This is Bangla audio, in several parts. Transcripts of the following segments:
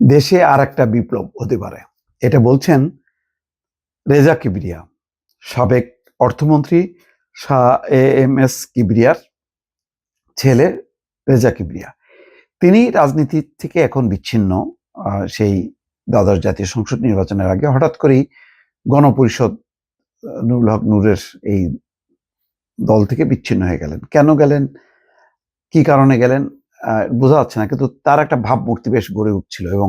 দেশে আর একটা বিপ্লব হতে পারে। এটা বলছেন রেজা কিবরিয়া, সাবেক অর্থমন্ত্রী শাহ এ এম এস কিবরিয়ার ছেলে রেজা কিবরিয়া। তিনি রাজনীতি থেকে এখন বিচ্ছিন্ন সেই দ্বাদশ জাতীয় সংসদ নির্বাচনের আগে হঠাৎ করেই গণপরিষদ, নুরুল হক নূরের এই দল থেকে বিচ্ছিন্ন হয়ে গেলেন। কেন গেলেন? কি কারণে গেলেন? বোঝা যাচ্ছে না, কিন্তু তার একটা ভাবমূর্তি বেশ গড়ে উঠছিল এবং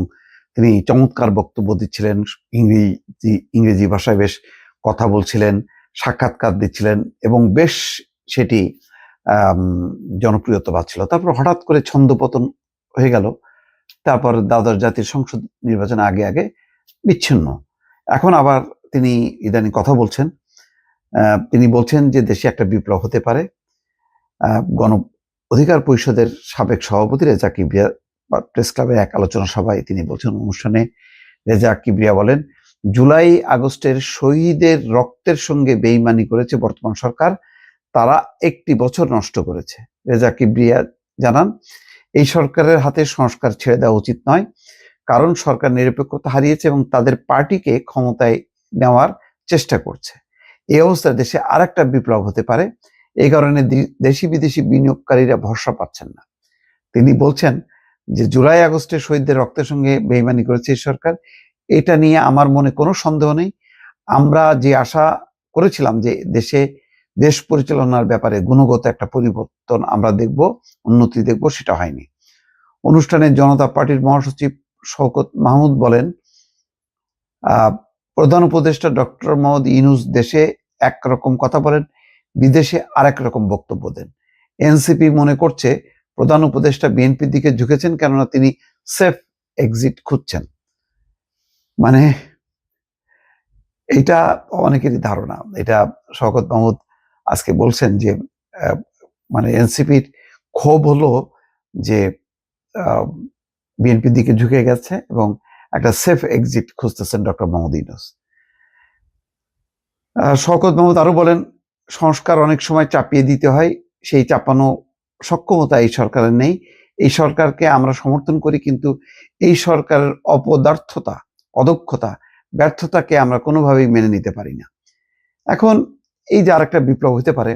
তিনি চমৎকার বক্তব্য দিচ্ছিলেন, ইংরেজি ইংরেজি ভাষায় বেশ কথা বলছিলেন, সাক্ষাৎকার দিচ্ছিলেন এবং বেশ সেটি জনপ্রিয়তা পাচ্ছিল তারপর হঠাৎ করে ছন্দপতন হয়ে গেল, তারপর দ্বাদশ জাতীয় সংসদ নির্বাচনের আগে আগে বিচ্ছিন্ন। এখন আবার তিনি ইদানিং কথা বলছেন তিনি বলছেন যে দেশে একটা বিপ্লব হতে পারে গণ অধিকার পরিষদের সাবেক সভাপতি রেজা কিবরিয়া প্রেস ক্লাবের এক আলোচনা সভায় তিনি বলছেন, অনুষ্ঠানে রেজা কিবরিয়া বলেন, জুলাই আগস্টের শহীদের রক্তের সঙ্গে বেইমানি করেছে বর্তমান সরকার, তারা একটি বছর নষ্ট করেছে। রেজা কিবরিয়া জানান, এই সরকারের হাতে সংস্কার ছেড়ে দেওয়া উচিত নয়, কারণ সরকার নিরপেক্ষতা হারিয়েছে এবং তাদের পার্টিকে ক্ষমতায় নেওয়ার চেষ্টা করছে। এই অবস্থায় দেশে আর একটা বিপ্লব হতে পারে এই কারণে দেশি বিদেশি বিনিয়োগকারীরা ভরসা পাচ্ছেন না। তিনি বলছেন যে, জুলাই আগস্টে শহীদদের রক্তের সঙ্গে বেইমানি করেছে সরকার। এটা নিয়ে আমার মনে কোনো সন্দেহ নেই। আমরা যে আশা করেছিলাম যে দেশে দেশ পরিচালনার ব্যাপারে গুণগত একটা পরিবর্তন আমরা দেখব, উন্নতি দেখব, সেটা হয়নি। অনুষ্ঠানে জনতা পার্টির মহাসচিব শওকত মাহমুদ বলেন প্রধান উপদেষ্টা ডক্টর মোহাম্মদ ইনুস দেশে একরকম কথা বলেন। বিদেশে আরেক রকম বক্তব্য দেন। এনসিপি মনে করছে, প্রধান উপদেষ্টা বিএনপির দিকে ঝুঁকেছেন কেননা তিনি সেফ এক্সিট খুঁজছেন। মানে এটা অনেকেরই ধারণা। এটা শওকত মাহমুদ আজকে বলছেন যে মানে এনসিপির ক্ষোভ হলো যে বিএনপির দিকে ঝুঁকে গেছে এবং একটা সেফ এক্সিট খুঁজতেছেন ডক্টর মোহাম্মদ ইউনুস। শওকত মাহমুদ আরও বলেন সংস্কার অনেক সময় চাপিয়ে দিতে হয়, সেই চাপানো সক্ষমতা এই সরকারের নেই। এই সরকারকে আমরা সমর্থন করি, কিন্তু এই সরকারের অপদার্থতা, অদক্ষতা, ব্যর্থতাকে আমরা কোনোভাবেই মেনে নিতে পারি না। এখন এই যে আরেকটা বিপ্লব হতে পারে,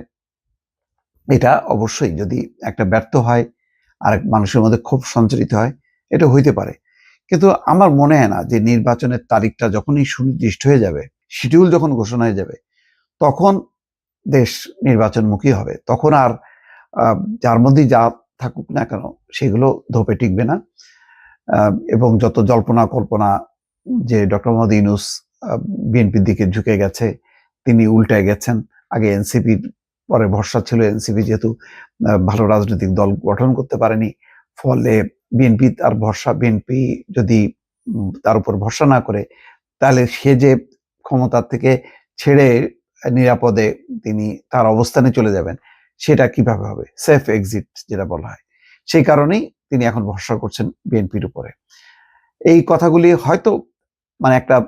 এটা অবশ্যই যদি একটা ব্যর্থ হয় আর মানুষের মধ্যে ক্ষোভ সঞ্চারিত হয়, এটা হইতে পারে। কিন্তু আমার মনে হয় না যে নির্বাচনের তারিখটা যখনই সুনির্দিষ্ট হয়ে যাবে, শিডিউল যখন ঘোষণা হয়ে যাবে, তখন দেশ নির্বাচনমুখী হবে, তখন আর যার মধ্যেই যা থাকুক না কেন, সেগুলো ধোপে টিকবে না। এবং যত জল্পনা কল্পনা যে ডক্টর মোহাম্মদ ইউনুস বিএনপির দিকে ঝুঁকে গেছে, তিনি উল্টায় গেছেন। আগে এনসিপির পরে ভরসা ছিল এনসিপি যেহেতু ভালো রাজনৈতিক দল গঠন করতে পারেনি। ফলে বিএনপি তার ভরসা, বিএনপি যদি তার উপর ভরসা না করে, তাহলে সে যে ক্ষমতার থেকে ছেড়ে নিরাপদে তিনি তার অবস্থানে চলে যাবেন, সেটা কীভাবে হবে? সেফ এক্সিট যেটা বলা হয়। সেই কারণেই তিনি এখন ভরসা করছেন বিএনপির উপরে। এই কথাগুলি হয়তো মানে একটা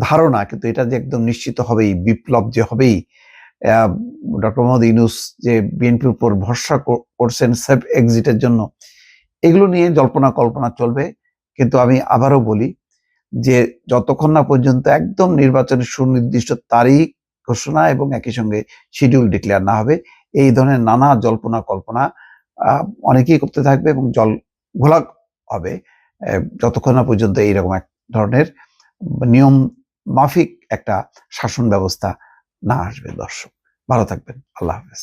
ধারণা, কিন্তু এটা যে একদম নিশ্চিত হবেই, বিপ্লব যে হবেই ডক্টর মোহাম্মদ ইউনুস যে বিএনপির উপর ভরসা কর- করছেন সেফ এক্সিটের জন্য, এগুলো নিয়ে জল্পনা কল্পনা চলবে। কিন্তু আমি আবারও বলি যে যতক্ষণ না পর্যন্ত একদম নির্বাচনের সুনির্দিষ্ট তারিখ ঘোষণা এবং একই সঙ্গে শিডিউল ডিক্লেয়ার না হবে। এই ধরনের নানা জল্পনা কল্পনা অনেকেই করতে থাকবে এবং জল ঘোলা হবে। যতক্ষণ না পর্যন্ত এইরকম এক ধরনের নিয়ম মাফিক একটা শাসন ব্যবস্থা না আসবে দর্শক। ভালো থাকবেন। আল্লাহ হাফেজ।